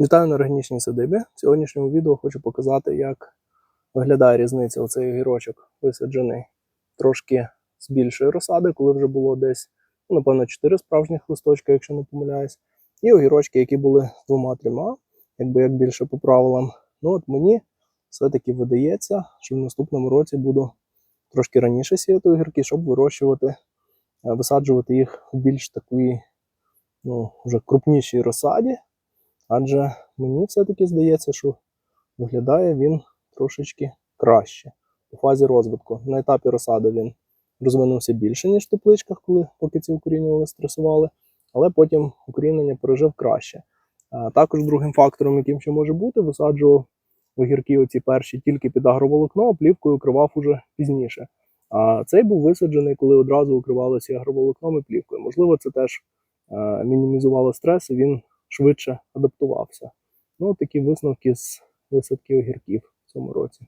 Вітаю на органічній садибі. В сьогоднішньому відео хочу показати, як виглядає різниця оцей огірочок висаджений трошки з більшої розсади, коли вже було десь, ну, напевно, 4 справжніх листочка, якщо не помиляюсь. І огірочки, які були з двома-трьома, якби як більше по правилам. Ну от мені все-таки видається, що в наступному році буду трошки раніше сіяти огірки, щоб вирощувати, е, висаджувати їх в більш такій, ну, вже крупнішій розсаді. Адже мені все-таки здається, що виглядає він трошечки краще у фазі розвитку. На етапі розсади він розвинувся більше, ніж в тепличках, коли поки ці укорінювали, стресували, але потім укорінення пережив краще. Також другим фактором, яким ще може бути, висаджував огірки оці перші тільки під агроволокно, а плівкою укривав уже пізніше. А цей був висаджений, коли одразу укривалося агроволокном і плівкою. Можливо, це теж мінімізувало стрес, і він швидше адаптувався. Ну, такі висновки з висадки огірків в цьому році.